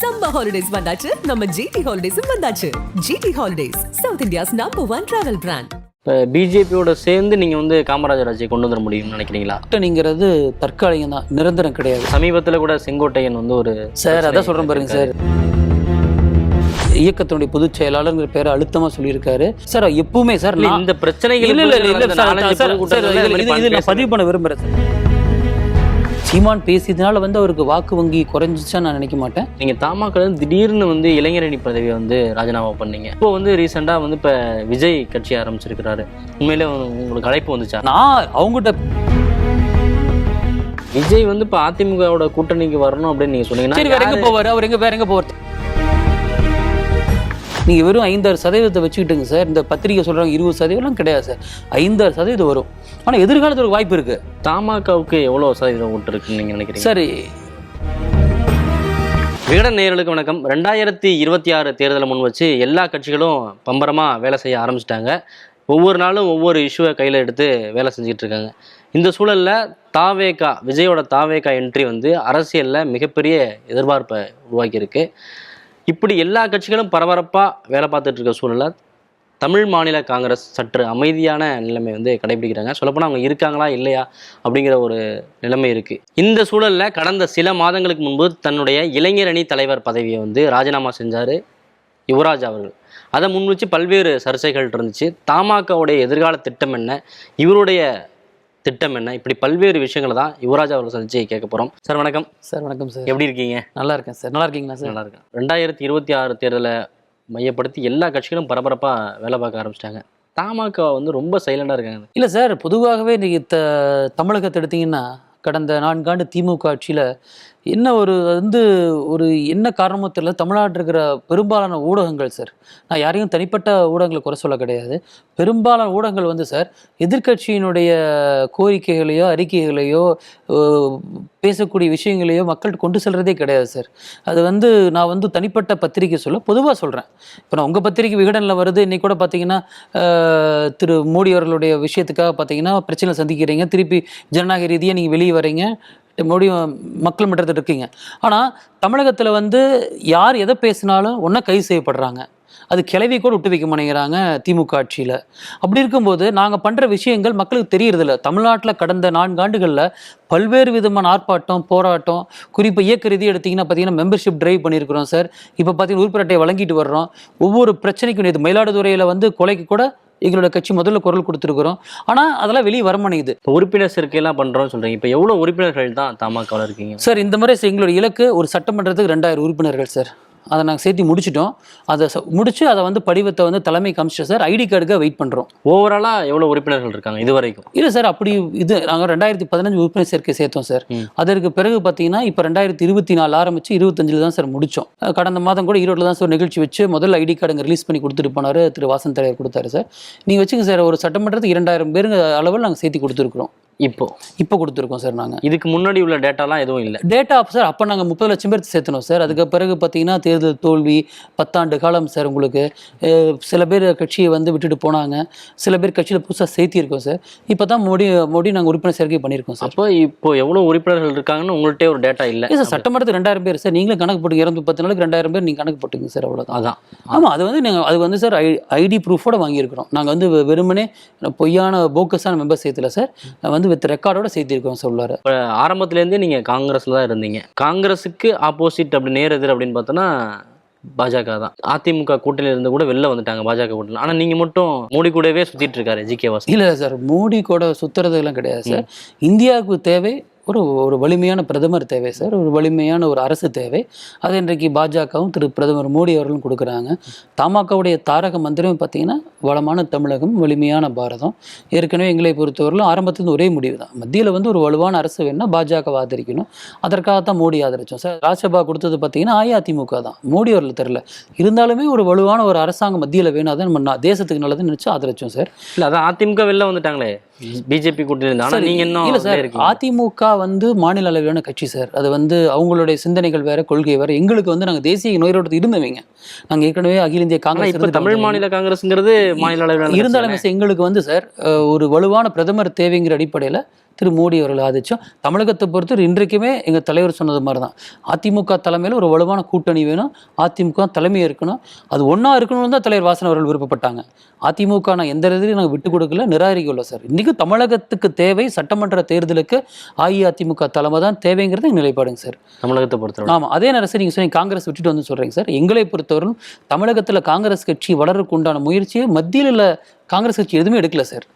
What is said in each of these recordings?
Summer holidays வந்தாச்சு. நம்ம GT ஹாலிடேஸும் வந்தாச்சு. GT holidays south India's number one travel brand இப்போ பிஜேபியோட சேர்ந்து நீங்கள் வந்து காமராஜர் ஆட்சியை கொண்டு வந்துட முடியும்னு நினைக்கிறீங்களா? கூட்டணிங்கிறது தற்காலிகம் தான். நிரந்தரம் கிடையாது. சமீபத்தில் கூட செங்கோட்டையன் வந்து ஒரு சார் அதான் சொல்றேன் பாருங்க சார் இயக்கத்தினுடைய பொதுச் செயலாளர்ங்கிற பேரை அழுத்தமா சொல்லியிருக்காரு. சார் எப்பவுமே சார் இந்த பிரச்சனைகள் இல்ல இல்ல இல்ல. பதிவு பண்ண சார். சீமான் பேசியதுனால வந்து அவருக்கு வாக்கு வங்கி குறைஞ்சிச்சா நான் நினைக்க மாட்டேன். நீங்க தமாக திடீர்னு வந்து இளைஞரணி பதவியை வந்து ராஜினாமா பண்ணீங்க. இப்போ வந்து ரீசெண்டாக வந்து இப்போ விஜய் கட்சி ஆரம்பிச்சிருக்கிறாரு. உண்மையிலே உங்களுக்கு அழைப்பு வந்துச்சா? நான் அவங்ககிட்ட விஜய் வந்து இப்போ அதிமுகவோட கூட்டணிக்கு வரணும் அப்படின்னு நீங்க சொன்னீங்கன்னா வேற எங்க போவாரு? அவர் எங்க வேற எங்க போவார்? நீங்க வெறும் ஐந்தாறு சதவீதத்தை வச்சுக்கிட்டுங்க சார். இந்த பத்திரிகை சொல்றாங்க இருபது சதவீதம் கிடையாது சார். ஐந்தாறு சதவீதம் வரும். ஆனா எதிர்காலத்துல ஒரு வாய்ப்பு இருக்கு. தமாகவுக்கு எவ்வளோ சதவீதம் ஓட்டு இருக்குன்னு நீங்க நினைக்கிறீங்க? சார் விகடன் நேயர்களுக்கு வணக்கம். ரெண்டாயிரத்தி இருபத்தி ஆறு தேர்தலை முன் வச்சு எல்லா கட்சிகளும் பம்பரமாக வேலை செய்ய ஆரம்பிச்சிட்டாங்க. ஒவ்வொரு நாளும் ஒவ்வொரு இஷ்யூவை கையில் எடுத்து வேலை செஞ்சுட்டு இருக்காங்க. இந்த சூழலில் தாவேகா விஜயோட தாவேகா என்ட்ரி வந்து அரசியலில் மிகப்பெரிய எதிர்பார்ப்பை உருவாக்கியிருக்கு. இப்படி எல்லா கட்சிகளும் பரபரப்பாக வேலை பார்த்துட்டு இருக்க சூழ்நிலை தமிழ் மாநில காங்கிரஸ் சற்று அமைதியான நிலைமை வந்து கடைபிடிக்கிறாங்க. சொல்லப்போனால் அவங்க இருக்காங்களா இல்லையா அப்படிங்கிற ஒரு நிலைமை இருக்குது இந்த சூழலில் கடந்த சில மாதங்களுக்கு முன்பு தன்னுடைய இளைஞரணி தலைவர் பதவியை வந்து ராஜினாமா செஞ்சார் யுவராஜ் அவர்கள். அதை முன் வச்சு பல்வேறு சர்ச்சைகள் இருந்துச்சு. தமாகவுடைய எதிர்கால திட்டம் என்ன? இவருடைய திட்டம் என்ன? இப்படி பல்வேறு விஷயங்களை தான் யுவராஜ் அவர்கள் சந்திச்சு கேட்க போகிறோம் சார் வணக்கம். சார் வணக்கம் சார். எப்படி இருக்கீங்க? நல்லா இருக்கேன் சார். நல்லா இருக்கீங்களா சார்? நல்லா இருக்கேன். ரெண்டாயிரத்தி இருபத்தி ஆறு தேர்தலை மையப்படுத்தி எல்லா கட்சிகளும் பரபரப்பாக வேலை பார்க்க ஆரம்பிச்சிட்டாங்க. தமாக வந்து ரொம்ப சைலண்டாக இருக்காங்க. இல்லை சார் பொதுவாகவே இன்னைக்கு த தமிழகத்தை எடுத்தீங்கன்னா கடந்த நான்காண்டு திமுக ஆட்சியில் என்ன ஒரு வந்து ஒரு என்ன காரணமோ தெரியல. தமிழ்நாட்டில் இருக்கிற பெரும்பாலான ஊடகங்கள் சார் நான் யாரையும் தனிப்பட்ட ஊடகங்களை குறை சொல்ல கிடையாது. பெரும்பாலான ஊடகங்கள் வந்து சார் எதிர்க்கட்சியினுடைய கோரிக்கைகளையோ அறிக்கைகளையோ பேசக்கூடிய விஷயங்களையோ மக்கள்கிட்ட கொண்டு செல்கிறதே கிடையாது சார் அது வந்து நான் வந்து தனிப்பட்ட பத்திரிக்கை சொல்ல பொதுவாக சொல்கிறேன் இப்போ நான் உங்கள் பத்திரிக்கை விகடனில் வருது. இன்றைக்கி கூட பார்த்தீங்கன்னா திரு மோடி அவர்களுடைய விஷயத்துக்காக பார்த்தீங்கன்னா பிரச்சனை சந்திக்கிறீங்க. திருப்பி ஜனநாயக ரீதியாக நீங்கள் வெளியே வரீங்க மோடி மக்கள் மன்றத்தில் இருக்கீங்க. ஆனால் தமிழகத்தில் வந்து யார் எதை பேசினாலும் ஒன்றா கைது செய்யப்படுறாங்க. அது கிளவி கூட விட்டு வைக்க மாட்டேங்கிறாங்க திமுக ஆட்சியில். அப்படி இருக்கும்போது நாங்கள் பண்ணுற விஷயங்கள் மக்களுக்கு தெரியறதில்ல. தமிழ்நாட்டில் கடந்த நான்கு ஆண்டுகளில் பல்வேறு விதமான ஆர்ப்பாட்டம் போராட்டம் குறிப்பாக இயக்க ரீதி எடுத்திங்கன்னா பார்த்தீங்கன்னா மெம்பர்ஷிப் ட்ரைவ் பண்ணியிருக்கிறோம் சார். இப்போ பார்த்தீங்கன்னா உறுப்பினர் வழங்கிட்டு வர்றோம். ஒவ்வொரு பிரச்சனைக்கும் நேற்று மயிலாடுதுறையில் வந்து கொலைக்கு கூட எங்களோட கட்சி முதல்ல குரல் கொடுத்துருக்குறோம். ஆனால் அதெல்லாம் வெளியே வரமாட்டேங்குது இப்போ உறுப்பினர் சேர்க்கையெல்லாம் பண்ணுறோம்னு சொல்கிறீங்க இப்போ எவ்வளோ உறுப்பினர்கள் தான் தமாகவில் இருக்கீங்க? சார் இந்த மாதிரி சார் எங்களோட இலக்கு ஒரு சட்டமன்றத்துக்கு ரெண்டாயிரம் உறுப்பினர்கள் சார். அதை நாங்கள் சேர்த்து முடிச்சிட்டோம். அதை ச- முடிச்சு அதை வந்து படிவத்தை வந்து தலைமை காமிச்சிட்டோம் சார் ஐடி கார்டுக்காக வெயிட் பண்ணுறோம் ஓவராலாக எவ்வளோ உறுப்பினர்கள் இருக்காங்க இது வரைக்கும்? இல்லை சார் அப்படி இது நாங்கள் ரெண்டாயிரத்தி பதினஞ்சு உறுப்பினர் சேர்க்கை சேர்த்தோம் சார். அதற்கு பிறகு பார்த்தீங்கன்னா இப்போ ரெண்டாயிரத்தி இருபத்தி நாலு ஆரம்பிச்சு இருபத்தஞ்சில் தான் சார் முடித்தோம் கடந்த மாதம் கூட ஈரோட்டில் தான் சார் நிகழ்ச்சி வச்சு முதல்ல ஐடி கார்டுங்க ரிலீஸ் பண்ணி கொடுத்துட்டு போனார் திரு வாசன் தலைவர் கொடுத்தாரு சார். நீங்கள் வச்சுங்க சார் ஒரு சட்டமன்றத்துக்கு இரண்டாயிரம் பேருங்க அளவில் நாங்கள் சேர்த்து கொடுத்துருக்குறோம். இப்போ. இப்போ கொடுத்துருக்கோம் சார் நாங்கள் இதுக்கு முன்னாடி உள்ள டேட்டாலாம் எதுவும் இல்லை. டேட்டா சார் அப்போ நாங்கள் முப்பது லட்சம் பேர் சேர்த்தணும் சார் அதுக்கு பிறகு பார்த்தீங்கன்னா தேர்தல் தோல்வி பத்தாண்டு காலம் சார் உங்களுக்கு. சில பேர் கட்சியை வந்து விட்டுட்டு போனாங்க. சில பேர் கட்சியில் புதுசாக சேர்த்திருக்கோம் சார் இப்போ தான் மோடி மோடி நாங்கள் உறுப்பினர் சேர்க்கை பண்ணியிருக்கோம் சார் அப்போ இப்போ எவ்வளோ உறுப்பினர்கள் இருக்காங்கன்னு உங்கள்கிட்ட ஒரு டேட்டா இல்லை. சார் சட்டமன்றத்துக்கு ரெண்டாயிரம் பேர். சார் நீங்களும் கணக்கு போட்டு இரநூத்தி பத்து நாளுக்கு ரெண்டாயிரம் பேர் நீங்கள் கணக்கு போட்டுங்க சார் அவ்வளோதான் அதான். ஆமாம் அது வந்து நாங்கள் அது வந்து சார் ஐ ஐடி ப்ரூஃபோட வாங்கியிருக்கிறோம். நாங்கள் வந்து வெறுமனே பொய்யான போக்கஸான மெம்பர் சேர்த்துல சார் வந்து வித் ரெக்கார்டோட சேர்த்திருக்கோம் சொல்லுவார். இப்போ ஆரம்பத்துலேருந்தே நீங்கள் காங்கிரஸில் தான் இருந்தீங்க. காங்கிரஸுக்கு ஆப்போசிட் அப்படி நேர் எதிர் அப்படின்னு பார்த்தோன்னா பாஜக தான். அதிமுக கூட்டணியில இருந்து கூட வெளில வந்துட்டாங்க பாஜக கூட்டணி ஆனால் நீங்கள் மட்டும் மோடி கூடவே சுற்றிட்டு இருக்காரு ஜி கே வாசன். இல்லை சார். மோடி கூட சுத்துறதுலாம் கிடையாது சார். இந்தியாவுக்கு தேவை ஒரு ஒரு வலிமையான பிரதமர் தேவை சார். ஒரு வலிமையான ஒரு அரசு தேவை. அது இன்றைக்கு பாஜகவும் திரு பிரதமர் மோடி அவர்களும் கொடுக்குறாங்க. தமாகவுடைய தாரக மந்திரம் பார்த்தீங்கன்னா வளமான தமிழகம் வலிமையான பாரதம். ஏற்கனவே எங்களை பொறுத்தவரையிலும் ஆரம்பத்துல ஒரே முடிவு தான். மத்தியில் வந்து ஒரு வலுவான அரசு வேணும்னா பாஜக ஆதரிக்கணும். அதற்காகத்தான் மோடி ஆதரிச்சோம் சார். ராஜ்யசபா கொடுத்தது பார்த்தீங்கன்னா அஇஅதிமுக தான். மோடி அவர்கள் தெரில இருந்தாலுமே ஒரு வலுவான ஒரு அரசாங்கம் மத்தியில் வேணும். அதான் நம்ம தேசத்துக்கு நல்லதுன்னு நினச்சி ஆதரிச்சோம் சார். இல்லை அதான் அதிமுக வெளில வந்துட்டாங்களே. பிஜேபி கூட்டணி ஆனால் நீங்கள் இன்னும் இல்ல சார். அதிமுக வந்து மாநில அளவிலான கட்சி சார். அது வந்து அவங்களுடைய சிந்தனைகள் வேற கொள்கை வேற. எங்களுக்கு வந்து நாங்க தேசிய நோயோட்டத்தில் இருந்தவங்க நாங்க ஏற்கனவே அகில இந்திய காங்கிரஸ் தமிழ். மாநில காங்கிரஸுங்கிறது மாநில அளவில் இருந்தாலுமே எங்களுக்கு வந்து சார் ஒரு வலுவான பிரதமர் தேவைங்கிற அடிப்படையில் திரு மோடி அவர்கள் ஆதரிச்சோம். தமிழகத்தை பொறுத்தவரை இன்றைக்குமே எங்கள் தலைவர் சொன்னது மாதிரி தான் அதிமுக தலைமையில் ஒரு வலுவான கூட்டணி வேணும். அதிமுக தலைமை இருக்கணும் அது ஒன்றா இருக்கணும்னு தான் தலைவர் வாசன் அவர்கள் விருப்பப்பட்டாங்க. அதிமுக நான் எந்த இதுலையும் நாங்கள் விட்டு கொடுக்கல நிராகரிக்கல சார். இன்றைக்கி தமிழகத்துக்கு தேவை சட்டமன்ற தேர்தலுக்கு அஇஅதிமுக தலைமை தான் தேவைங்கிறது நிலைப்பாடுங்க சார். தமிழகத்தை பொறுத்தவரை. ஆமாம் அதே நேரம் சார் நீங்கள் சொன்னீங்க காங்கிரஸ் விட்டுட்டு வந்து சொல்கிறீங்க சார். எங்களை பொறுத்தவரையும் தமிழகத்தில் காங்கிரஸ் கட்சி வளர்றதுக்கு உண்டான முயற்சியை மத்தியில் உள்ள காங்கிரஸ் கட்சி எதுவுமே எடுக்கல சார்.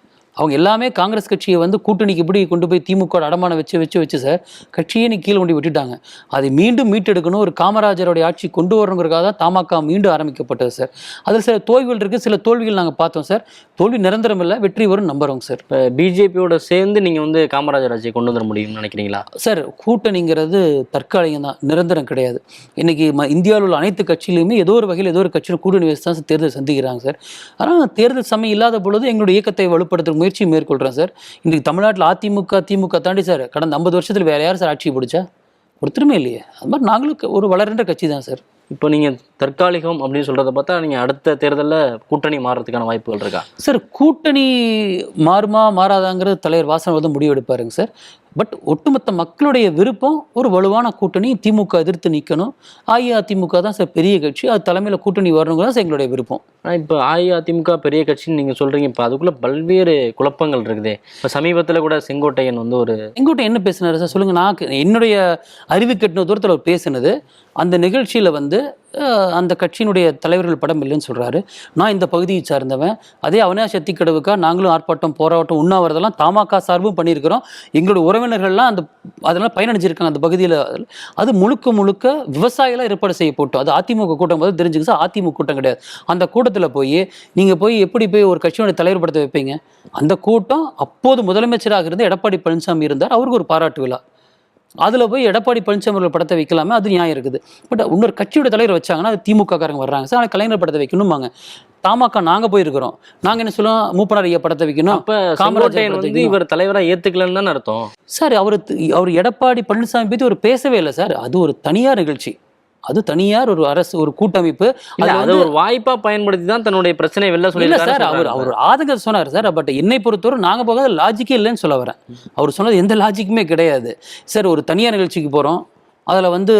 அவங்க எல்லாமே காங்கிரஸ் கட்சியை வந்து கூட்டணிக்கு இப்படி கொண்டு போய் திமுக அடமானம் வச்சு வச்சு வச்சு சார் கட்சியே நீ கீழே கொண்டு விட்டுட்டாங்க. அதை மீண்டும் மீட்டெடுக்கணும். ஒரு காமராஜருடைய ஆட்சி கொண்டு வரணுங்கிறதுக்காக தான் தமாக மீண்டும் ஆரம்பிக்கப்பட்டது சார். அதில் சில தோல்விகள் இருக்குது சில தோல்விகள் நாங்கள் பார்த்தோம் சார். தோல்வி நிரந்தரம் இல்லை. வெற்றி வரும் நம்புறோங்க சார். இப்போ பிஜேபியோட சேர்ந்து நீங்கள் வந்து காமராஜர் ஆட்சியை கொண்டு வந்துட முடியும்னு நினைக்கிறீங்களா? சார் கூட்டணிங்கிறது தற்காலிகம் தான். நிரந்தரம் கிடையாது. இன்னைக்கு ம இந்தியாவில் உள்ள அனைத்து கட்சியிலுமே ஏதோ ஒரு வகையில் ஏதோ ஒரு கட்சியில் கூட்டணி வச்சு தான் தேர்தல் சந்திக்கிறாங்க சார். ஆனால் தேர்தல் சமயம் இல்லாத பொழுது எங்களுடைய இயக்கத்தை வலுப்படுத்துற முயற்சி மேற்கொள்கிறேன் சார். இன்றைக்கு தமிழ்நாட்டில் அதிமுக திமுக தாண்டி சார் கடந்த ஐம்பது வருஷத்தில் வேற யார் சார் ஆட்சி பிடிச்சா? ஒருத்தருமே இல்லையே. அது மாதிரி நாங்களும் ஒரு வளர்ன்ற கட்சி தான் சார். இப்போ நீங்கள் தற்காலிகம் அப்படின்னு சொல்கிறத பார்த்தா நீங்கள் அடுத்த தேர்தலில் கூட்டணி மாறுறதுக்கான வாய்ப்புகள் இருக்கா? சார் கூட்டணி மாறுமா மாறாதாங்கிறது தலைவர் வாசன் வந்து முடிவு எடுப்பாருங்க சார். பட் ஒட்டுமொத்த மக்களுடைய விருப்பம் ஒரு வலுவான கூட்டணி திமுக எதிர்த்து நிற்கணும் அஇஅதிமுக தான் சார் பெரிய கட்சி. அது தலைமையில் கூட்டணி வரணுங்கிறது தான் சார் எங்களுடைய விருப்பம். ஆனால் இப்போ அஇஅதிமுக பெரிய கட்சின்னு நீங்கள் சொல்கிறீங்க இப்போ அதுக்குள்ளே பல்வேறு குழப்பங்கள் இருக்குதே. இப்போ சமீபத்தில் கூட செங்கோட்டையன் வந்து ஒரு எங்கூட்ட என்ன பேசினாரு சார்? சொல்லுங்கள் நான் என்னுடைய அறிவு கெட்டின தூரத்தில் அவர் பேசினது. அந்த நிகழ்ச்சியில் வந்து அந்த கட்சியினுடைய தலைவர்கள் படம் இல்லைன்னு சொல்கிறாரு நான் இந்த பகுதியை சார்ந்தவன். அதே அவினாஷ் கடவுக்கா நாங்களும் ஆர்ப்பாட்டம் போராட்டம் உண்ணாவிரதெல்லாம் தமாக சார்பும் பண்ணியிருக்கிறோம். எங்களோட உறவினர்கள்லாம் அந்த அதெல்லாம் பயனடைஞ்சிருக்காங்க அந்த பகுதியில். அது முழுக்க முழுக்க விவசாயிகளாக ஏற்பாடு செய்யப்பட்டோம் அது அதிமுக கூட்டம் போது தெரிஞ்சுக்க அதிமுக கூட்டம் கிடையாது. அந்த கூட்டத்தில் போய் நீங்கள் போய் எப்படி போய் ஒரு கட்சியோட தலைவர் படத்தை வைப்பீங்க? அந்த கூட்டம் அப்போது முதலமைச்சராக இருந்த எடப்பாடி பழனிசாமி இருந்தார். அவருக்கு ஒரு பாராட்டு விழா. அதில் போய் எடப்பாடி பழனிசாமி அவர்கள் படத்தை வைக்கலாமே அது நியாயம் இருக்குது. பட் இன்னொரு கட்சியோட தலைவர் வச்சாங்கன்னா அது திமுக காரங்க வர்றாங்க. சார் ஆனால் கலைஞர் படத்தை வைக்கணுமாங்க தமாக நாங்கள் போயிருக்கிறோம். நாங்கள் என்ன சொல்லுவோம்? மூப்பனார் ஐயா படத்தை வைக்கணும். காமராஜர் வந்து இவர் தலைவராக ஏற்றுக்கலன்னு தானே அர்த்தம்? சார் அவர் அவர் எடப்பாடி பழனிசாமி பற்றி ஒரு பேசவே இல்லை சார். அது ஒரு தனியார் நிகழ்ச்சி. அது தனியார் ஒரு அரசு ஒரு கூட்டமைப்பு. அதை ஒரு வாய்ப்பா பயன்படுத்தி தான் தன்னுடைய பிரச்சனையை வெளில சொல்லியிருக்காரு சார் அவர் அவர் ஆதங்கத்தை சொன்னார் சார் பட் என்னை பொறுத்தவரை நாங்க போகாத லாஜிக்கே இல்லைன்னு சொல்ல வரேன். அவர் சொன்னது எந்த லாஜிக்குமே கிடையாது. சார் ஒரு தனியார் நிகழ்ச்சிக்கு போறோம். அதுல வந்து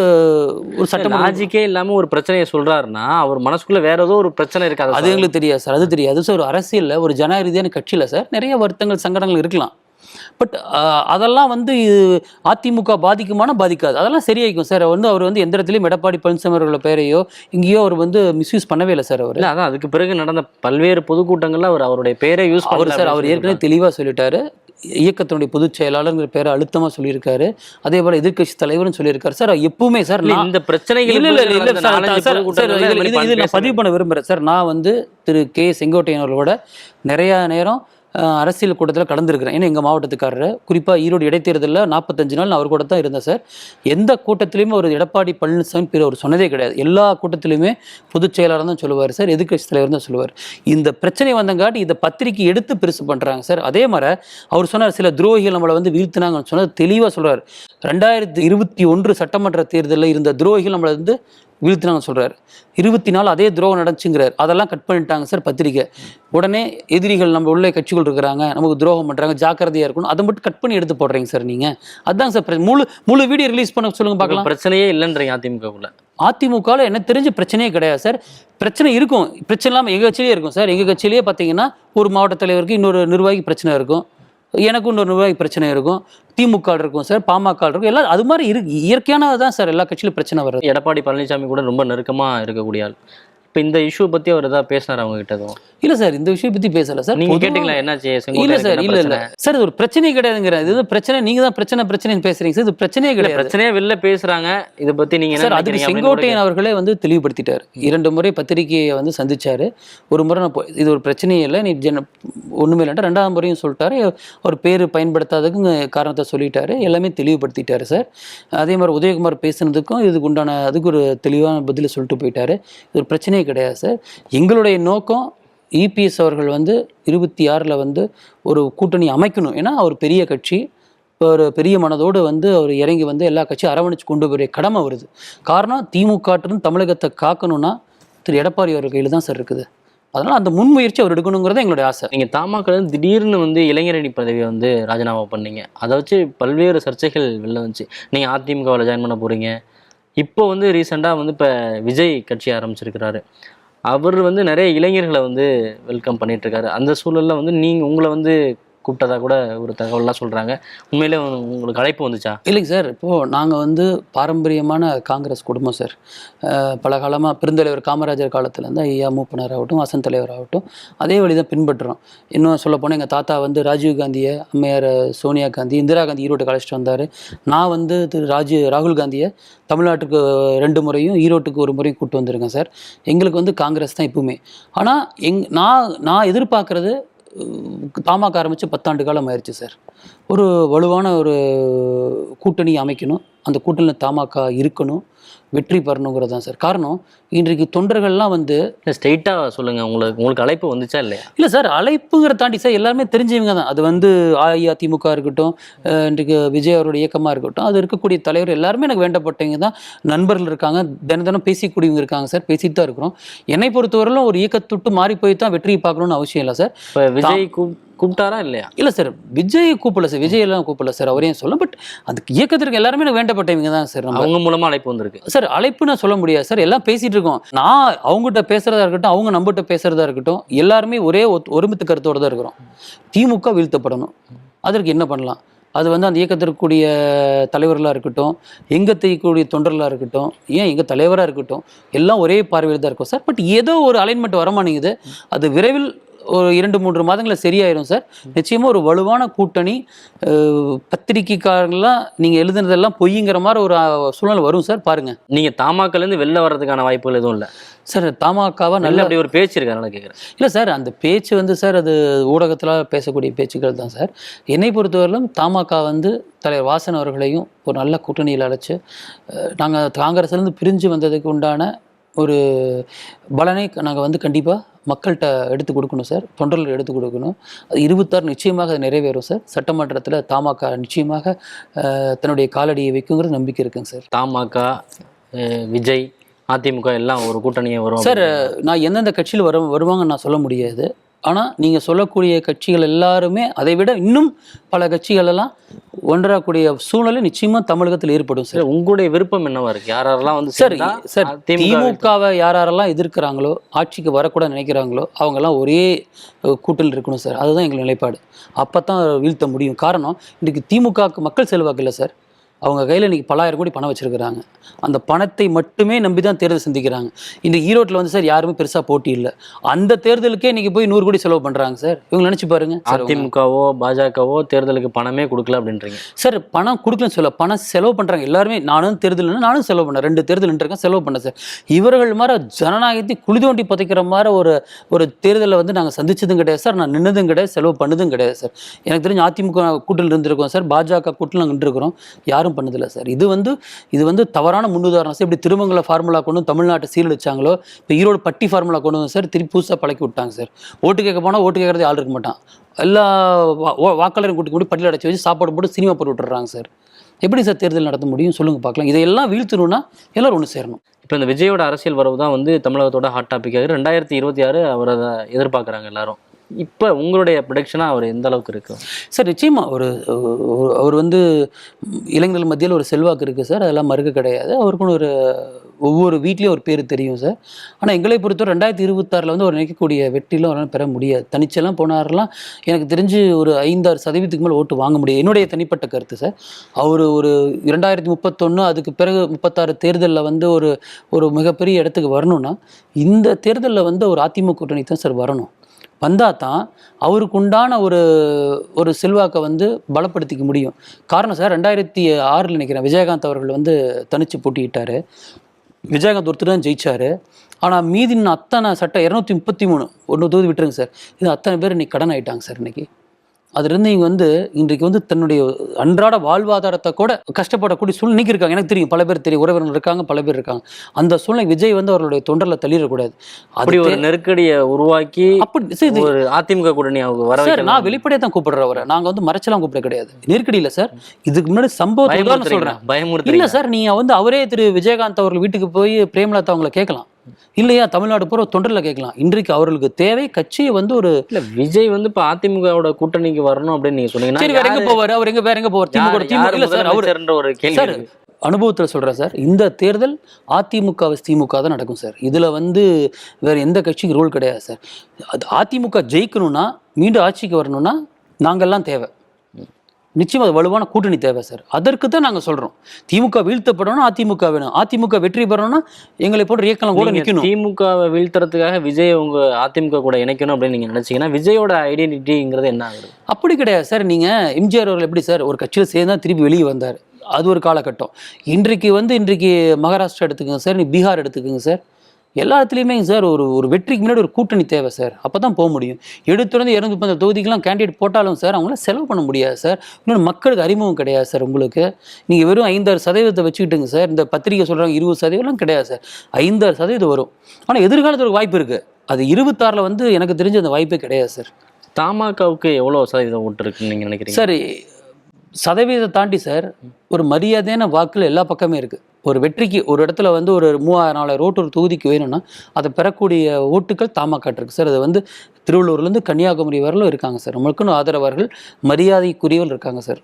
ஒரு சட்டமன்ற லாஜிக்கே இல்லாம ஒரு பிரச்சனையை சொல்றாருன்னா அவர் மனசுக்குள்ள வேற ஏதோ ஒரு பிரச்சனை இருக்காது அது எங்களுக்கு தெரியாது சார் அது தெரியாது. சார் ஒரு அரசியல்ல ஒரு ஜனரீதியான கட்சியில சார் நிறைய வருத்தங்கள் சங்கடங்கள் இருக்கலாம். பட் அதெல்லாம் வந்து அதிமுக பாதிக்குமானா பாதிக்காது. அதெல்லாம் சரியாயிக்கும் சார். வந்து அவர் வந்து எந்த இடத்துலையும் எடப்பாடி பழனிசாமி அவர்களோட பேரையோ இங்கேயோ அவர் வந்து மிஸ்யூஸ் பண்ணவே இல்லை சார் அவர். இல்ல அதான் அதுக்கு பிறகு நடந்த பல்வேறு பொதுக்கூட்டங்கள்ல அவர் அவருடைய பேரை யூஸ் அவர் சார் அவர் ஏற்கனவே தெளிவாக சொல்லிட்டாரு. இயக்கத்தினுடைய பொதுச் செயலாளர்ங்கிற பேரை அழுத்தமாக சொல்லியிருக்காரு. அதே போல எதிர்க்கட்சி தலைவர்னு சொல்லியிருக்காரு. சார் எப்பவுமே சார் நான் இந்த பிரச்சனைகள். பதிவு பண்ண விரும்புறேன். சார் நான் வந்து திரு கே செங்கோட்டையன் அவர்களோட நிறைய நேரம் அரசியல் கூட்டத்தில் கலந்துருக்கிறேன் ஏன்னா எங்கள் மாவட்டத்துக்காரர் குறிப்பாக ஈரோடு இடைத்தேர்தலில் நாற்பத்தஞ்சு நாள் நான் அவர் கூட தான் இருந்தேன் சார். எந்த கூட்டத்திலையுமே ஒரு எடப்பாடி பழனிசாமி பேர் அவர் சொன்னதே கிடையாது. எல்லா கூட்டத்திலையுமே பொதுச் செயலாளர் தான் சொல்லுவார் சார். எதிர்கட்சி தலைவர் தான் சொல்லுவார். இந்த பிரச்சனை வந்தங்காட்டி இதை பத்திரிக்கை எடுத்து பெருசு பண்ணுறாங்க சார். அதே மாதிரி அவர் சொன்னார் சில துரோகிகள் நம்மளை வந்து வீழ்த்தினாங்கன்னு சொன்னது தெளிவாக சொல்கிறார் ரெண்டாயிரத்தி இருபத்தி ஒன்று சட்டமன்ற தேர்தலில் இருந்த துரோகிகள் நம்மளை வந்து வீழ்த்தினாங்க சொல்றாரு. இருபத்தி நாலு அதே துரோகம் நடந்துச்சுங்கிறார். அதெல்லாம் கட் பண்ணிட்டாங்க சார் பத்திரிக்கை உடனே எதிரிகள் நம்ம உள்ள கட்சிகள் இருக்கிறாங்க. நமக்கு துரோகம் பண்றாங்க. ஜாக்கிரதையா இருக்கணும். அதை மட்டும் கட் பண்ணி எடுத்து போடுறீங்க சார் நீங்க. அதான் சார் முழு முழு வீடியோ ரிலீஸ் பண்ண சொல்லுங்க பார்க்கலாம். பிரச்சனையே இல்லைன்றீங்க அதிமுகக்குள்ள அதிமுகவில் எனக்கு தெரிஞ்ச பிரச்சனையே கிடையாது சார் பிரச்சனை இருக்கும். பிரச்சனை இல்லாமல் எங்கள் கட்சியிலே இருக்கும் சார் எங்கள் கட்சியிலேயே பார்த்தீங்கன்னா ஒரு மாவட்ட தலைவருக்கு இன்னொரு நிர்வாகி பிரச்சனை இருக்கும். எனக்கும் இன்னொரு நிர்வாகி பிரச்சனை இருக்கும். திமுக இருக்கும் சார் பாமக இருக்கும். எல்லாம் அது மாதிரி இரு இயற்கையானது தான் சார் எல்லா கட்சியிலும் பிரச்சனை வர்றது. எடப்பாடி பழனிசாமி கூட ரொம்ப நெருக்கமாக இருக்கக்கூடிய ஆள். இப்போ இந்த இஷ்யூ பத்தி அவர் ஏதாவது பேசினார் அவங்க கிட்ட எதுவும் இல்லை சார் இந்த விஷயம் பற்றி பேசலை சார். நீங்க பொதுவா- கேட்டீங்களா என்னாச்சு? இல்ல சார் இல்ல இல்ல. பிரச்சனை? சார் இது ஒரு பிரச்சனையே கிடையாதுங்கிற இது பிரச்சனை நீங்க தான் பிரச்சனை பிரச்சனைன்னு பேசுறீங்க சார். இது பிரச்சனையே கிடையாது. பிரச்சனையே வெளில பேசுறாங்க. இதை பத்தி நீங்க என்ன சார் அதுக்கு செங்கோட்டையன் அவர்களே வந்து தெளிவுபடுத்திட்டார். இரண்டு முறை பத்திரிகையை வந்து சந்திச்சாரு. ஒரு முறை நான் இது ஒரு பிரச்சனையே இல்லை நீ ஜன ஒண்ணுமே இல்லைன்ட்டு ரெண்டாவது முறையும் சொல்லிட்டாரு. அவர் பேர் பயன்படுத்தாததுக்கு காரணத்தை சொல்லிட்டாரு. எல்லாமே தெளிவுபடுத்திட்டாரு சார். அதே மாதிரி உதயகுமார் பேசுனதுக்கும் இதுக்கு உண்டான அதுக்கு ஒரு தெளிவான பதிலை சொல்லிட்டு போயிட்டாரு. இது ஒரு பிரச்சனையே கிடையாது சார். எங்களுடைய நோக்கம் இபிஎஸ் அவர்கள் வந்து இருபத்தி ஆறில் வந்து ஒரு கூட்டணி அமைக்கணும். ஏன்னா அவர் பெரிய கட்சி. இப்போ ஒரு பெரிய மனதோடு வந்து அவர் இறங்கி வந்து எல்லா கட்சியும் அரவணைச்சு கொண்டு போகிற கடமை வருது காரணம் திமுக தமிழகத்தை காக்கணும்னா திரு. எடப்பாடி அவர்கள் கையில் தான் சார் இருக்குது. அதனால் அந்த முன்முயற்சி அவர் எடுக்கணுங்கிறது எங்களுடைய ஆசை. நீங்கள் தமாக திடீர்னு வந்து இளைஞரணி பதவியை வந்து ராஜினாமா பண்ணீங்க. அதை வச்சு பல்வேறு சர்ச்சைகள் வெளில வந்துச்சு. நீங்கள் அதிமுகவில் ஜாயின் பண்ண போகிறீங்க இப்போ வந்து ரீசெண்டாக வந்து இப்போ விஜய் கட்சி ஆரம்பிச்சிருக்கிறாரு. அவர் வந்து நிறைய இளைஞர்களை வந்து வெல்கம் பண்ணிட்டு இருக்காரு. அந்த சூழலில் வந்து நீங்கள் உங்களை வந்து கூப்பிட்டதா கூட ஒரு தகவல்லாம் சொல்கிறாங்க உண்மையிலே உங்களுக்கு அழைப்பு வந்துச்சா? இல்லைங்க சார். இப்போது நாங்கள் வந்து பாரம்பரியமான காங்கிரஸ் குடும்பம் சார். பல காலமாக பெருந்தலைவர் காமராஜர் காலத்துலேருந்து ஐயா மூப்பனார் ஆகட்டும் வசந்த் தலைவர் ஆகட்டும் அதே வழி தான் பின்பற்றுறோம் இன்னும் சொல்ல போனால் எங்கள் தாத்தா வந்து ராஜீவ் காந்தியை அம்மையார் சோனியா காந்தி இந்திரா காந்தி ஈரோட்டுக்கு அழைச்சிட்டு வந்தார். நான் வந்து திரு ராஜீவ் ராகுல் காந்தியை தமிழ்நாட்டுக்கு ரெண்டு முறையும் ஈரோட்டுக்கு ஒரு முறையும் கூப்பிட்டு வந்திருக்கேன் சார். எங்களுக்கு வந்து காங்கிரஸ் தான் எப்பவுமே. ஆனால் எங் நான் நான் எதிர்பார்க்குறது தாமாக ஆரம்பித்து பத்தாண்டு காலம் ஆயிடுச்சு சார். ஒரு வலுவான ஒரு கூட்டணி அமைக்கணும். அந்த கூட்டணியில் தாமாக்கா இருக்கணும். வெற்றி பெறணுங்கிறது தான் சார். காரணம் இன்றைக்கு தொண்டர்கள்லாம் வந்து ஸ்ட்ரெயிட்டாக சொல்லுங்க. உங்களுக்கு உங்களுக்கு அழைப்பு வந்துச்சா இல்லையா? இல்லை சார் அழைப்புங்கிற தாண்டி சார் எல்லாருமே தெரிஞ்சவங்க தான். அது வந்து அஇஅதிமுக இருக்கட்டும் இன்றைக்கு விஜய் அவருடைய இயக்கமாக இருக்கட்டும் அது இருக்கக்கூடிய தலைவர் எல்லாருமே எனக்கு வேண்டப்பட்டவங்க தான். நண்பர்கள் இருக்காங்க தினம் தினம் பேசிக்கூடியவங்க இருக்காங்க சார் பேசிட்டு தான் இருக்கிறோம். என்னை பொறுத்தவரையிலும் ஒரு இயக்கத்துட்டு மாறி போய் தான் வெற்றியை பார்க்கணும்னு அவசியம் இல்லை சார். இப்போ விஜய் கூப் கூப்பிட்டாரா இல்லையா? இல்லை சார் விஜய் கூப்பிடல சார் விஜய் எல்லாம் கூப்பிடல சார் அவரையும் சொல்ல பட் அந்த இயக்கத்திற்கு எல்லாருமே எனக்கு வேண்டப்பட்டவங்க தான் சார் அவங்க மூலமா அழைப்பு வந்திருக்கு. சார் அழைப்பு நான் சொல்ல முடியாது சார் எல்லாம் பேசிட்டு இருக்கோம் நான் அவங்ககிட்ட பேசுறதா இருக்கட்டும் அவங்க நம்மகிட்ட பேசுறதா இருக்கட்டும் எல்லாருமே ஒரே ஒருமித்த கருத்தோட தான் இருக்கிறோம். திமுக வீழ்த்தப்படணும். அதற்கு என்ன பண்ணலாம்? அது வந்து அந்த இயக்கத்திற்குரிய தலைவர்களாக இருக்கட்டும் எங்கள் செய்யக்கூடிய தொண்டர்களாக இருக்கட்டும் ஏன் எங்கள் தலைவராக இருக்கட்டும் எல்லாம் ஒரே பார்வையில் தான் இருக்கும் சார். பட் ஏதோ ஒரு அலைன்மெண்ட் வரமாட்டேங்குது அது விரைவில் ஒரு இரண்டு மூன்று மாதங்களில் சரியாயிரும் சார். நிச்சயமாக ஒரு வலுவான கூட்டணி அஹ், பத்திரிக்கைக்காரங்களாம் நீங்கள் எழுதுனதெல்லாம் பொய்ங்கிற மாதிரி ஒரு சூழ்நிலை வரும் சார். பாருங்கள் நீங்க தாமாக்கல இருந்து வெளில வர்றதுக்கான வாய்ப்புகள் எதுவும் இல்ல? சார் தமாகாவா நல்ல அப்படி ஒரு பேச்சு இருக்கு அதனால கேக்குறேன். இல்லை சார் அந்த பேச்சு வந்து சார் அது ஊடகத்தில் பேசக்கூடிய பேச்சுக்கள் தான் சார். என்னை பொறுத்தவரையிலும் தமாக வந்து தலைவர் வாசன் அவர்களையும் ஒரு நல்ல கூட்டணியில் அழைச்சு நாங்கள் காங்கிரஸ்லேருந்து பிரிஞ்சு வந்ததுக்கு உண்டான ஒரு பலனை நாங்கள் வந்து கண்டிப்பாக மக்கள்கிட்ட எடுத்து கொடுக்கணும் சார். தொண்டர்கள் எடுத்து கொடுக்கணும். அது இருபத்தாறு நிச்சயமாக அது நிறைவேறும் சார். சட்டமன்றத்தில் தமாக நிச்சயமாக தன்னுடைய காலடியை வைக்குங்கிற நம்பிக்கை இருக்குங்க சார். தமாக விஜய் அதிமுக எல்லாம் ஒரு கூட்டணியே வரும் சார் நான் எந்தெந்த கட்சியில் வர வருவாங்கன்னு நான் சொல்ல முடியாது. ஆனால் நீங்கள் சொல்லக்கூடிய கட்சிகள் எல்லாருமே அதை விட இன்னும் பல கட்சிகள் எல்லாம் ஒன்றாக்கூடிய சூழ்நிலை நிச்சயமாக தமிழகத்தில் ஏற்படும் சார். உங்களுடைய விருப்பம் என்னவா இருக்கு? யார் யாரெல்லாம் வந்து சார் சார் திமுக திமுகவை யார் யாரெல்லாம் எதிர்க்கிறாங்களோ ஆட்சிக்கு வரக்கூட நினைக்கிறாங்களோ அவங்கெல்லாம் ஒரே கூட்டில் இருக்கணும் சார். அதுதான் எங்கள் நிலைப்பாடு. அப்போ தான் வீழ்த்த முடியும். காரணம் இன்றைக்கு திமுகவுக்கு மக்கள் செல்வாக்கு இல்லை சார். அவங்க கையில் இன்றைக்கி பலாயிரம் கோடி பணம் வச்சுருக்கிறாங்க. அந்த பணத்தை மட்டுமே நம்பி தான் தேர்தல் சந்திக்கிறாங்க. இந்த ஈரோட்டில் வந்து சார் யாருமே பெருசாக போட்டி இல்லை. அந்த தேர்தலுக்கே இன்றைக்கி போய் நூறு கோடி செலவு பண்ணுறாங்க சார். இவங்க நினச்சி பாருங்க. அதிமுகவோ பாஜகவோ தேர்தலுக்கு பணமே கொடுக்கல அப்படின்றீங்க. சார் பணம் கொடுக்கலன்னு சொல்ல பணம் செலவு பண்ணுறாங்க எல்லாருமே நானும் தேர்தல்னா நானும் செலவு பண்ணேன். ரெண்டு தேர்தல் இருக்கேன் செலவு பண்ணேன் சார். இவர்கள் மாதிரி ஜனநாயகத்தை குழி தோண்டி புதைக்கிற மாதிரி ஒரு ஒரு தேர்தலை வந்து நாங்கள் சந்திச்சதும் கிடையாது சார். நான் நின்னதும் கிடையாது செலவு பண்ணதும் கிடையாது சார். எனக்கு தெரிஞ்சு அதிமுக கூட்டில் இருந்திருக்கோம் சார். பாஜக கூட்டில் நாங்கள் நின்றுருக்கிறோம். யாரும் பண்ணதில்லை சார். இது வந்து இது வந்து தவறான முன்னுதாரணம் சார். இப்படி திருமங்கல ஃபார்முலா கொண்டு தமிழ்நாட்டை சீரழிச்சாங்களோ இப்போ ஈரோடு பட்டி ஃபார்முலா கொண்டு வந்து சார் திருப்பி புதுசாக பழக்கி விட்டாங்க சார். ஓட்டு கேட்க போனால் ஓட்டு கேட்கறது ஆள் இருக்க மாட்டான். எல்லா வா- வா- வாக்காளரையும் கூட்டி கூட்டி பட்டியல் அடைச்சி வச்சு சாப்பாடு போட்டு சினிமா போட்டு விட்டுறாங்க சார். எப்படி சார் தேர்தல் நடத்த முடியும்? சொல்லுங்க பார்க்கலாம். இதையெல்லாம் வீழ்த்தணும்னா எல்லாரும் ஒன்று சேரணும். இப்போ இந்த விஜயோட அரசியல் வரவு தான் வந்து தமிழகத்தோட ஹாட் டாபிக்காக ரெண்டாயிரத்தி இருபத்தி ஆறு அவரை எதிர்பார்க்குறாங்க எல்லாரும். இப்போ உங்களுடைய ப்ரொடக்ஷனாக அவர் எந்த அளவுக்கு இருக்கு? சார் நிச்சயமாக ஒரு அவர் வந்து இளைஞர்கள் மத்தியில் ஒரு செல்வாக்கு இருக்குது சார். அதெல்லாம் மறுக்க கிடையாது. அவருக்குன்னு ஒரு ஒவ்வொரு வீட்லேயும் ஒரு பேர் தெரியும் சார். ஆனால் எங்களை பொறுத்தவரை ரெண்டாயிரத்தி இருபத்தாறில் வந்து ஒரு நினைக்கக்கூடிய வெற்றிலாம் அவரால் பெற முடியாது. தனிச்செல்லாம் போனாரெல்லாம் எனக்கு தெரிஞ்சு ஒரு ஐந்தாறு சதவீதத்துக்கு மேலே ஓட்டு வாங்க முடியாது. என்னுடைய தனிப்பட்ட கருத்து சார். அவர் ஒரு இரண்டாயிரத்தி முப்பத்தொன்று அதுக்கு பிறகு முப்பத்தாறு தேர்தலில் வந்து ஒரு ஒரு மிகப்பெரிய இடத்துக்கு வரணும்னா இந்த தேர்தலில் வந்து ஒரு அதிமுக கூட்டணி தான் சார் வரணும். வந்தால் தான் அவருக்கு உண்டான ஒரு ஒரு செல்வாக்கை வந்து பலப்படுத்திக்க முடியும். காரணம் சார் ரெண்டாயிரத்தி ஆறில் நினைக்கிறேன் விஜயகாந்த் அவர்கள் வந்து தனிச்சு போட்டியிட்டார். விஜயகாந்த் ஒருத்தர் தான் ஜெயிச்சார். ஆனால் மீதின் அத்தனை சட்டம் இரநூத்தி முப்பத்தி மூணு ஒன்று தொகுதி விட்டுருங்க சார். இது அத்தனை பேர் இன்னைக்கு கடன் ஆகிட்டாங்க சார் இன்னைக்கு. அதுலேருந்து இங்கே வந்து இன்றைக்கு வந்து தன்னுடைய அன்றாட வாழ்வாதாரத்தை கூட கஷ்டப்படக்கூடிய சூழ்நிலை இன்னைக்கு இருக்காங்க. எனக்கு தெரியும். பல பேர் தெரியும். உறவினர்கள் இருக்காங்க. பல பேர் இருக்காங்க. அந்த சூழ்நிலை விஜய் வந்து அவர்களுடைய தொண்டரில் தள்ளிடக்கூடாது. அப்படி அது ஒரு நெருக்கடியை உருவாக்கி அப்படி ஒரு அதிமுக கூட்டணி அவங்க வர சார். நான் வெளிப்படையாக தான் கூப்பிடுறேன் அவரை. நாங்க வந்து மறைச்சலாம் கூப்பிட கிடையாது. நெருக்கடி இல்ல சார். இதுக்கு முன்னாடி உதாரணம் பயமுறுத்துறீங்களா? சொல்றேன். இல்ல? சார் நீங்க வந்து அவரே திரு. விஜயகாந்த் அவர்கள் வீட்டுக்கு போய் பிரேமலதா அவங்களை கேட்கலாம். இல்லையா? தமிழ்நாடு பூரா தொண்டரில் கேட்கலாம். இன்றைக்கு அவர்களுக்கு தேவை கட்சியை வந்து ஒரு இல்ல விஜய் வந்து இப்ப அதிமுகவோட கூட்டணிக்கு வரணும் அப்படின்னு நீங்க சொன்னீங்கன்னா சரி வேற எங்க யாரு- போவார்? அவர் எங்க வேற எங்க போவார்? திமுக திமுக இல்ல சார் அவர் ஒரு கேள்வி. அனுபவத்தில் சொல்கிறேன் சார். இந்த தேர்தல் அதிமுக திமுக தான் நடக்கும் சார். இதில் வந்து வேற எந்த கட்சிக்கு ரோல் கிடையாது சார். அது அதிமுக ஜெயிக்கணும்னா மீண்டும் ஆட்சிக்கு வரணும்னா நாங்கெல்லாம் தேவை. நிச்சயம் அது வலுவான கூட்டணி தேவை சார். அதற்கு தான் நாங்கள் சொல்கிறோம் திமுக வீழ்த்தப்படணும் அதிமுக வேணும். அதிமுக வெற்றி பெறணும்னா எங்களை போன்ற இயக்கம் கூட நிற்கணும் திமுகவை வீழ்த்துறதுக்காக விஜய் உங்க அதிமுக கூட இணைக்கணும் அப்படின்னு நீங்க நினைச்சீங்கன்னா விஜயோட ஐடென்டிட்டிங்கிறது என்ன ஆகுது? அப்படி கிடையாது சார். நீங்கள் எம்ஜிஆர் அவர்கள் எப்படி சார் ஒரு கட்சியில் சேர்ந்தா திருப்பி வெளியே வந்தார்? அது ஒரு காலகட்டம். இன்றைக்கு வந்து இன்றைக்கு மகாராஷ்டிரா எடுத்துக்கோங்க சார். நீ பீகார் எடுத்துக்கோங்க சார். எல்லா இடத்துலையுமே சார் ஒரு ஒரு வெற்றிக்கு முன்னாடி ஒரு கூட்டணி தேவை சார். அப்போ தான் போக முடியும். எடுத்துருந்து இரநூத்தி முப்பது தொகுதிக்கெலாம் கேண்டிடேட் போட்டாலும் சார் அவங்களாம் செலவு பண்ண முடியாது சார். இன்னொன்று மக்களுக்கு அறிமுகம் கிடையாது சார் உங்களுக்கு. நீங்கள் வெறும் ஐந்தாறு சதவீதத்தை வச்சுக்கிட்டுங்க சார். இந்த பத்திரிக்கை சொல்கிறாங்க இருபது சதவீதம் கிடையாது சார். ஐந்தாறு சதவீதம் வரும். ஆனால் எதிர்காலத்தில் ஒரு வாய்ப்பு இருக்குது அது இருபத்தாறில் வந்து எனக்கு தெரிஞ்ச அந்த வாய்ப்பே கிடையாது சார். தமாகவுக்கு எவ்வளவு சதவீதம் ஓட்டு இருக்குன்னு நீங்க நினைக்கிறீங்க? சார் சதவீதத்தை தாண்டி சார் ஒரு மரியாதையான வாக்குல எல்லா பக்கமே இருக்குது ஒரு வெற்றிக்கு ஒரு இடத்துல வந்து ஒரு மூவாயிரம் நாலாயிரம் ஓட்டு ஒரு தொகுதிக்கு வேணும்னா அதை பெறக்கூடிய ஓட்டுகள் தாமாக்காட்டு சார் அது வந்து திருவள்ளூர்லேருந்து கன்னியாகுமரி வரலும் இருக்காங்க சார். நம்மளுக்குன்னு ஆதரவார்கள் மரியாதைக்குரியவர்கள் இருக்காங்க சார்.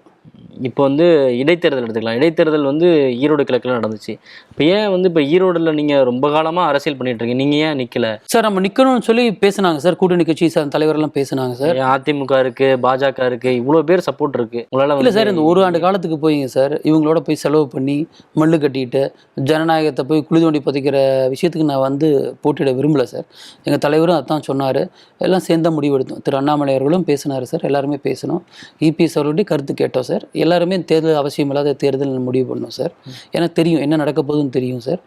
இப்போ வந்து இடைத்தேர்தல் எடுத்துக்கலாம். இடைத்தேர்தல் வந்து ஈரோடு கிழக்குல நடந்துச்சு. இப்போ ஏன் வந்து இப்போ ஈரோடுல நீங்க ரொம்ப காலமா அரசியல் பண்ணிட்டு இருக்கீங்க? நீங்க ஏன் நிக்கல? சார் நம்ம நிற்கணும்னு சொல்லி பேசுனாங்க சார். கூட்டணி கட்சி சார் தலைவரெல்லாம் பேசுனாங்க சார். அதிமுக இருக்கு பாஜக இருக்கு இவ்வளவு பேர் சப்போர்ட் இருக்கு. உங்களால இல்லை சார் இந்த ஒரு ஆண்டு காலத்துக்கு போயிங்க சார். இவங்களோட போய் செலவு பண்ணி மல்லு கட்டிட்டு ஜனநாயகத்தை போய் குழி தோண்டி புதைக்கிற விஷயத்துக்கு நான் வந்து போட்டியிட விரும்பல சார். எங்கள் தலைவரும் அதான் சொன்னார். எல்லாம் சேர்ந்தா முடிவெடுத்தோம். திரு அண்ணாமலை அவர்களும் பேசினார் சார். எல்லாருமே பேசணும். இபிஎஸ் அவர்களுடைய கருத்து கேட்டோம் சார். எல்லாருமே தேர்தல் அவசியம் இல்லாத தேர்தல் முடிவு பண்ணோம் சார். எனக்கு தெரியும் என்ன நடக்க போகுதுன்னு தெரியும் சார்.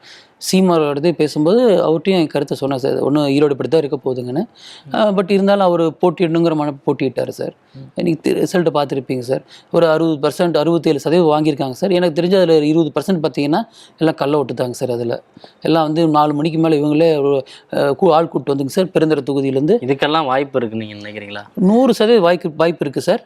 சீமாரோடது பேசும்போது அவர்கிட்டையும் என் கருத்தை சொன்னேன் சார். ஒன்றும் ஈரோடு இப்படி தான் இருக்க போகுதுங்கன்னு. பட் இருந்தாலும் அவர் போட்டியிடணுங்கிற மன போட்டியிட்டார் சார். இன்னைக்கு ரிசல்ட் பார்த்துருப்பீங்க சார். ஒரு அறுபது பர்சன்ட் அறுபத்தேழு சதவீதம் வாங்கியிருக்காங்க சார். எனக்கு தெரிஞ்ச அதில் இருபது பர்சன்ட் பார்த்தீங்கன்னா எல்லாம் கல்ல விட்டுட்டாங்க சார் அதில். எல்லாம் வந்து நாலு மணிக்கு மேலே இவங்களே ஆள் கூட்டு வந்துங்க சார் பெருந்தர தொகுதியிலேருந்து. இதுக்கெல்லாம் வாய்ப்பு இருக்கு நீங்க நினைக்கிறீங்களா? நூறு சதவீத வாய்ப்பு வாய்ப்பு இருக்குது சார்.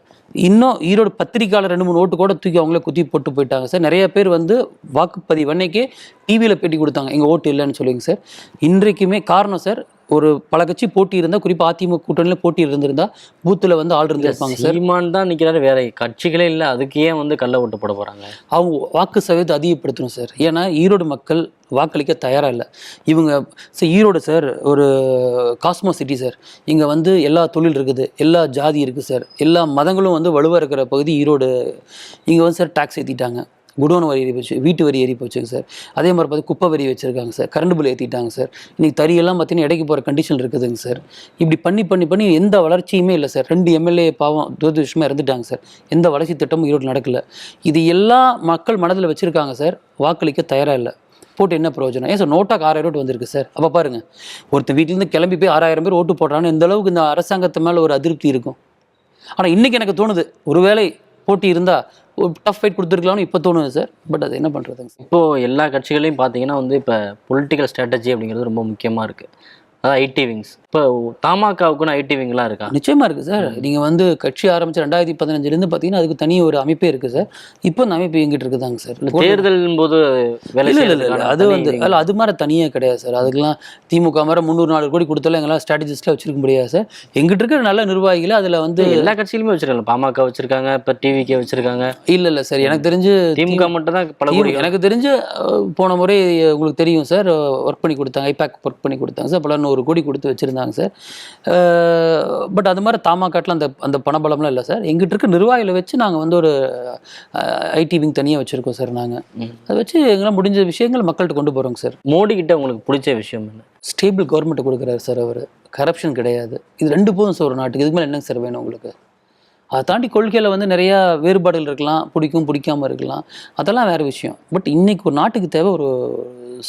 இன்னும் ஈரோடு பத்திரிக்கையாளர் ரெண்டு மூணு ஓட்டு கூட தூக்கி அவங்களே குத்தி போட்டு போயிட்டாங்க சார். நிறைய பேர் வந்து வாக்குப்பதிவு அன்னைக்கே டிவியில் பேட்டி கொடுத்தாங்க எங்கள் ஓட்டு இல்லைன்னு சொல்லிங்க சார். இன்றைக்குமே காரணம் சார் ஒரு பல கட்சி போட்டி இருந்தால் குறிப்பாக அதிமுக கூட்டணியில் போட்டி இருந்திருந்தா பூத்தில் வந்து ஆள் இருந்திருப்பாங்க சார். சீமான் தான் நிக்கிறாரு. வேற கட்சிகளே இல்ல. அதுக்கு ஏன் வந்து கள்ள ஓட்டு போட போறாங்க. அவங்க வாக்கு சதவீதத்தை அதிகப்படுத்தணும் சார். ஏன்னா ஈரோடு மக்கள் வாக்களிக்க தயாராக இல்லை. இவங்க சார் ஈரோடு சார் ஒரு காஸ்மோ சிட்டி சார். இங்கே வந்து எல்லா தொழில் இருக்குது. எல்லா ஜாதி இருக்குது சார். எல்லா மதங்களும் வந்து வலுவாக இருக்கிற பகுதி ஈரோடு. இங்கே வந்து சார் டேக்ஸ் ஏற்றிட்டாங்க குடோன் வரி ஏறி போச்சு வீட்டு வரி ஏறி போச்சுங்க சார். அதே மாதிரி பார்த்து குப்பை வரி வச்சுருக்காங்க சார். கரண்ட் பில் ஏற்றிட்டாங்க சார். இன்றைக்கி தறியெல்லாம் பார்த்தீங்கன்னா இடைக்கு போகிற கண்டிஷன் இருக்குதுங்க சார். இப்படி பண்ணி பண்ணி பண்ணி எந்த வளர்ச்சியுமே இல்லை சார். ரெண்டு எம்எல்ஏ பாவம் துரதிருஷ்டமாக இறந்துட்டாங்க சார். எந்த வளர்ச்சி திட்டமும் ஈரோடு நடக்கல. இது எல்லா மக்கள் மனதில் வச்சுருக்காங்க சார். வாக்களிக்க தயாராக இல்லை. போட்டு என்ன பிரயோஜனம்? ஏன் சார் நோட்டாக்கு ஆறாயிரம் ஓட்டு வந்திருக்கு சார். அப்போ பாருங்க. ஒருத்தர் வீட்டிலேருந்து கிளம்பி போய் ஆறாயிரம் பேர் ஓட்டு போடுறான்னு இந்த அளவுக்கு இந்த அரசாங்கத்து மேலே ஒரு அதிருப்தி இருக்கும்? ஆனால் இன்றைக்கி எனக்கு தோணுது. ஒருவேளை போட்டி இருந்தால் ஒரு டஃப் ஃபைட் கொடுத்துருக்கலாம்னு இப்போ தோணுது சார் பட் அது என்ன பண்ணுறதுங்க சார் இப்போ எல்லா கட்சிகளையும் பார்த்தீங்கன்னா வந்து இப்போ பொலிட்டிக்கல் ஸ்ட்ராட்டஜி அப்படிங்கிறது ரொம்ப முக்கியமாக இருக்கு. அதாவது ஐடி விங்ஸ். இப்போ தமாகாவுக்குன்னு ஐடி விங்லாம் இருக்கா? நிச்சயமா இருக்குது சார். நீங்கள் வந்து கட்சி ஆரம்பிச்ச ரெண்டாயிரத்தி பதினஞ்சுலேருந்து பார்த்தீங்கன்னா அதுக்கு தனி ஒரு அமைப்பே இருக்குது சார். இப்போ அந்த அமைப்பு எங்கிட்டு இருக்குதாங்க சார். இல்ல தேர்தலின் போது அது வந்து. அல்ல அது மாதிரி தனியாக கிடையாது சார். அதுக்கெல்லாம் திமுக மாதிரி முந்நூறு நாலு கோடி கொடுத்தாலும் எங்களாம் ஸ்ட்ராட்டஜிஸ்ட்டாக வச்சிருக்க முடியாது சார். எங்கிட்ட இருக்கிற நல்ல நிர்வாகிகளை அதில் வந்து எல்லா கட்சியிலுமே வச்சிருக்காங்க பாமக வச்சிருக்காங்க இப்போ டிவிகே வச்சிருக்காங்க. இல்லை இல்லை சார். எனக்கு தெரிஞ்சு திமுக மட்டும் தான் பல எனக்கு தெரிஞ்சு போன முறை உங்களுக்கு தெரியும் சார். ஒர்க் பண்ணி கொடுத்தாங்க ஐபேக் ஒர்க் பண்ணி கொடுத்தாங்க சார். பல நூறு கோடி கொடுத்து வச்சுருந்தாங்க சார். பட் அது மாதிரி தாமாக்காட்டில் அந்த அந்த பணபலம்லாம் இல்லை சார். எங்கிட்ட இருக்க நிர்வாகிகளை வச்சு நாங்கள் வந்து ஒரு ஐடி விங் தனியாக வச்சுருக்கோம் சார் நாங்கள். அதை வச்சு எங்களால் முடிஞ்ச விஷயங்கள் மக்கள்கிட்ட கொண்டு போகிறோங்க சார். மோடி கிட்ட உங்களுக்கு பிடிச்ச விஷயம் என்ன? ஸ்டேபிள் கவர்மெண்ட்டை கொடுக்குறாரு சார் அவர். கரப்ஷன் கிடையாது. இது ரெண்டு போதும் சார் ஒரு நாட்டுக்கு. இதுக்கு மேலே என்னங்க சார் வேணும் உங்களுக்கு? அதை தாண்டி கொள்கையில் வந்து நிறையா வேறுபாடுகள் இருக்கலாம். பிடிக்கும் பிடிக்காம இருக்கலாம். அதெல்லாம் வேறு விஷயம். பட் இன்னைக்கு ஒரு நாட்டுக்கு தேவை ஒரு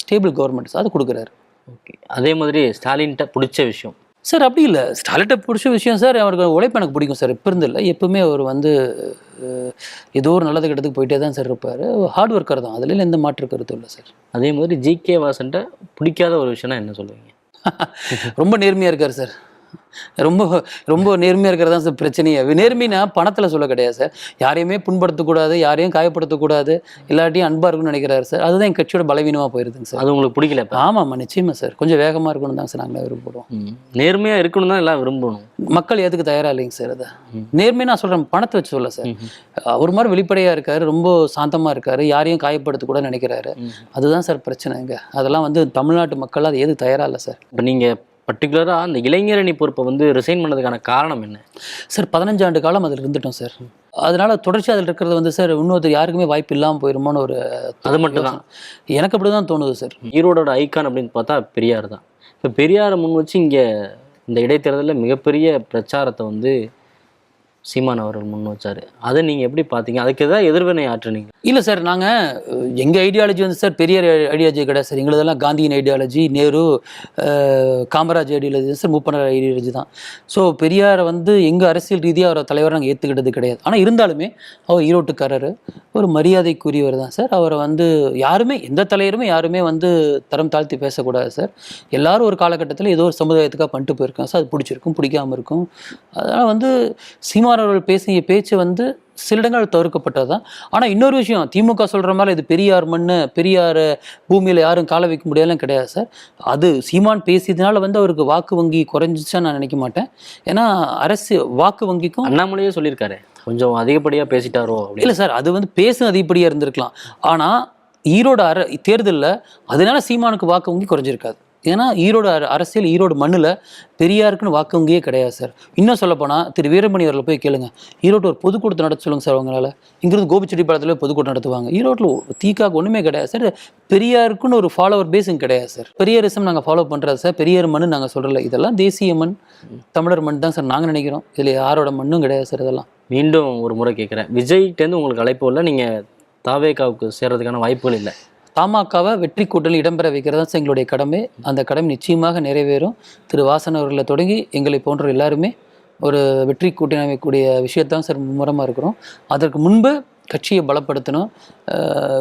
ஸ்டேபிள் கவர்மெண்ட் சார். அது கொடுக்குறாரு. ஓகே அதே மாதிரி ஸ்டாலின்கிட்ட பிடிச்ச விஷயம். சார் அப்படி இல்லை. ஸ்டாலிட்ட பிடிச்ச விஷயம் சார் அவருக்கு உழைப்பு எனக்கு பிடிக்கும் சார். இப்போ இருந்து இல்லை எப்பவுமே அவர் வந்து ஏதோ ஒரு நல்லது கெட்டதுக்கு போயிட்டே தான் சார் இருப்பார். ஹார்ட் ஒர்க்கர் தான். அதில் எந்த மாற்று கருத்தும் இல்லை சார். அதே மாதிரி ஜிகே வாசன்ட்ட பிடிக்காத ஒரு விஷயம்னா என்ன சொல்லுவீங்க? ரொம்ப நேர்மையாக இருக்கார் சார். ரொம்ப ரொம்ப நேர்மையாக இருக்கிறது தான் சார் பிரச்சனையே. நேர்மைனா பணத்தில் சொல்ல கிடையாது சார். யாரையுமே புண்படுத்தக்கூடாது யாரையும் காயப்படுத்தக்கூடாது எல்லாட்டையும் அன்பாக இருக்கும்னு நினைக்கிறாரு சார். அதுதான் என் கட்சியோட பலவீனமாக போயிருதுங்க சார். அது உங்களுக்கு பிடிக்கல இப்போ ஆமாம்மா நிச்சயமா சார். கொஞ்சம் வேகமாக இருக்கணும் தான் சார் நாங்கள் விரும்புகிறோம் நேர்மையாக இருக்கணும் தான் எல்லாம் விரும்பணும். மக்கள் எதுக்கு தயாரா இல்லைங்க சார் அதை. நேர்மையாக நான் சொல்கிறேன் பணத்தை வச்சு சொல்ல சார். அவர் மாதிரி வெளிப்படையாக இருக்காரு ரொம்ப சாந்தமாக இருக்காரு யாரையும் காயப்படுத்த கூட நினைக்கிறாரு அதுதான் சார் பிரச்சனைங்க. அதெல்லாம் வந்து தமிழ்நாட்டு மக்கள் அது எதுக்கு தயாரா இல்லை சார். இப்போ நீங்கள் பர்டிகுலராக அந்த இளைஞரணி பொறுப்பை வந்து ரிசைன் பண்ணதுக்கான காரணம் என்ன? சார் பதினஞ்சு ஆண்டு காலம் அதில் இருந்துட்டோம் சார். அதனால தொடர்ச்சி அதில் இருக்கிறது வந்து சார் இன்னொருத்தர் யாருக்குமே வாய்ப்பு இல்லாமல் போயிருமோன்னு ஒரு அது மட்டும்தான். எனக்கு அப்படி தான் தோணுது சார். ஈரோடோட ஐக்கான் அப்படின்னு பார்த்தா பெரியார் தான். இப்போ பெரியாரை முன் வச்சு இங்கே இந்த இடைத்தேர்தலில் மிகப்பெரிய பிரச்சாரத்தை வந்து சீமான் அவர்கள் முன் வச்சார். அதை நீங்கள் எப்படி பார்த்தீங்க அதுக்கு ஏதாவது எதிர்வினை ஆற்றுனீங்க? இல்லை சார் நாங்கள் எங்கள் ஐடியாலஜி வந்து சார் பெரிய ஐடியாலஜி கிடையாது சார். எங்களதெல்லாம் காந்தியின் ideology Nehru Kamaraj ideology sir. Moopanar ideology தான். ஸோ பெரியாரை வந்து எங்கள் அரசியல் ரீதியாக அவரை தலைவரை நாங்கள் ஏற்றுக்கிட்டது கிடையாது. ஆனால் இருந்தாலுமே அவர் ஈரோட்டுக்காரர் ஒரு மரியாதைக்குரியவர் தான் சார். அவரை வந்து யாருமே எந்த தலைவருமே யாருமே வந்து தரம் தாழ்த்தி பேசக்கூடாது சார். எல்லாரும் ஒரு காலகட்டத்தில் ஏதோ ஒரு சமுதாயத்துக்காக பண்ணிட்டு போயிருக்காங்க சார். அது பிடிச்சிருக்கும் பிடிக்காம இருக்கும். அதனால் வந்து சீமான் அவர்கள் பேசிய பேச்சு வந்து சில இடங்கள் தவிர்க்கப்பட்டது தான் ஆனால் இன்னொரு விஷயம் திமுக சொல்கிற மாதிரி இது பெரியார் மண் பெரியார் பூமியில் யாரும் கால வைக்க முடியாதுலாம் கிடையாது சார். அது சீமான் பேசியதுனால வந்து அவருக்கு வாக்கு வங்கி குறைஞ்சிச்சான்னு நான் நினைக்க மாட்டேன். ஏன்னா அரசு வாக்கு வங்கிக்கும் அண்ணாமலையே சொல்லியிருக்காரு. கொஞ்சம் அதிகப்படியாக பேசிட்டாரோ இல்லை சார் அது வந்து பேசுன அதிகப்படியாக இருந்திருக்கலாம். ஆனால் ஈரோடு அர தேர்தலில் அதனால சீமானுக்கு வாக்கு வங்கி குறைஞ்சிருக்காது. ஏன்னா ஈரோடு அரசியல் ஈரோடு மண்ணில் பெரியாருக்குன்னு வாக்குவங்கியே கிடையாது சார். இன்னும் சொல்லப்போனால் திரு வீரமணி அவர்களை போய் கேளுங்க. ஈரோடு ஒரு பொதுக்கூட்டம் நடத்த சொல்லுங்கள் சார் அவங்களால இங்கிருந்து கோபிச்செட்டிப்பாளத்தில் பொதுக்கூட்டம் நடத்துவாங்க. ஈரோட்டில் தீக்காக்கு ஒன்றுமே கிடையாது சார். பெரியாருக்குன்னு ஒரு ஃபாலோவர் பேஸும் கிடையாது சார். பெரியாரிசம் நாங்கள் ஃபாலோ பண்ணுறது சார். பெரியார் மண் நாங்கள் சொல்கிறல இதெல்லாம் தேசிய மண் தமிழர் மண் தான் சார் நாங்கள் நினைக்கிறோம். இதில் யாரோட மண்ணும் கிடையாது சார் இதெல்லாம். மீண்டும் ஒரு முறை கேட்குறேன். விஜய்கிட்டேருந்து உங்களுக்கு அழைப்பு இல்லை நீங்கள் தாவேகாவுக்கு சேர்றதுக்கான வாய்ப்புகள் இல்லை. தமாகாவை வெற்றி கூட்டணியில் இடம்பெற வைக்கிறது தான் எங்களுடைய கடமை. அந்த கடமை நிச்சயமாக நிறைவேறும். திரு வாசன் அவர்களை தொடங்கி எங்களை போன்ற எல்லாருமே ஒரு வெற்றி கூட்டணி அமைக்கக்கூடிய விஷயத்தான் சார் மும்முரமாக இருக்கிறோம். அதற்கு முன்பு கட்சியை பலப்படுத்தணும்.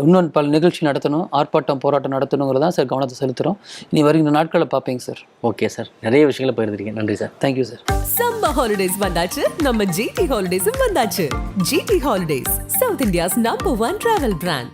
இன்னும் பல நிகழ்ச்சி நடத்தணும். ஆர்ப்பாட்டம் போராட்டம் நடத்தணுங்கிறது தான் சார் கவனத்தை செலுத்துகிறோம் இனி வருகிற நாட்களில் பார்ப்பீங்க சார். Okay sir. நிறைய விஷயங்களை பகிர்ந்துருக்கீங்க நன்றி sir. Thank you sir summer holidays வந்தாச்சு. நம்ம ஜிடி ஹாலிடேஸும் வந்தாச்சு. GT holidays south India's number one travel brand